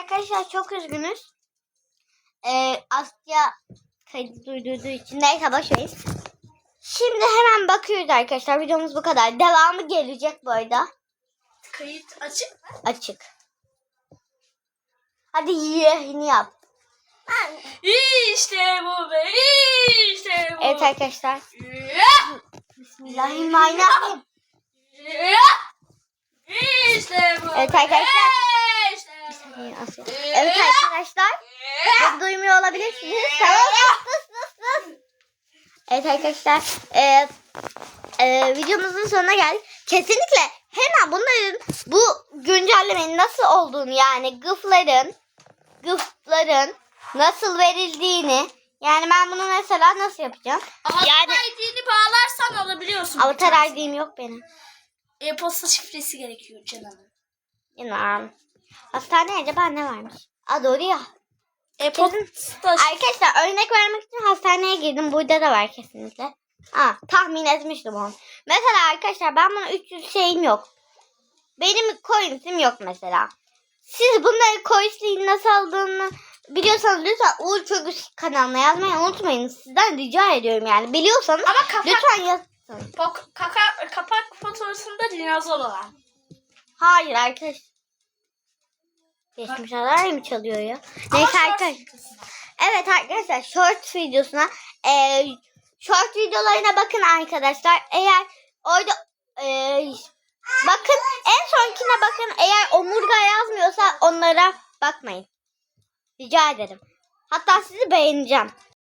Arkadaşlar çok üzgünüz. Ee, Asya kaydı durdurduğu için neyse boşverin. Şimdi hemen bakıyoruz arkadaşlar. Videomuz bu kadar. Devamı gelecek bu arada. Kayıt açık mı? Açık. Hadi yeni yap. İşte bu be. İşte bu. Evet arkadaşlar. Bismillahirrahmanirrahim. İşte bu. Evet arkadaşlar. Asya. Evet arkadaşlar. Beni duymuyor olabilirsiniz. Tamam. Sus sus sus. Evet arkadaşlar. E, e, videomuzun sonuna geldik. Kesinlikle hemen bunların bu güncellemenin nasıl olduğunu yani gıfların gıfların nasıl verildiğini yani ben bunu mesela nasıl yapacağım? Avatar Yani- ID'ni bağlarsan alabiliyorsun. Avatar ID'm yok benim. E-posta şifresi gerekiyor canım. İnan. Hastaneye acaba ne varmış? Aa doğru ya. E-posta Arkadaşlar örnek vermek için hastaneye girdim. Burada da var kesinlikle. Ha, tahmin etmiştim onu. Mesela arkadaşlar ben buna 300 şeyim yok. Benim coins'im yok mesela. Siz bunları coins'liğin nasıl aldığını biliyorsanız lütfen Uğur Çögüs kanalına yazmayı unutmayın. Sizden rica ediyorum yani. Biliyorsanız Ama kapak, lütfen yazın. kaka, kapak fotoğrafında dinozor olan. Hayır arkadaş. Geçmiş alarm mı çalıyor ya? Neyse arkadaşlar. Evet arkadaşlar short videosuna e, short videolarına bakın arkadaşlar. Eğer orada e, bakın en sonkine bakın. Eğer omurga yazmıyorsa onlara bakmayın. Rica ederim. Hatta sizi beğeneceğim.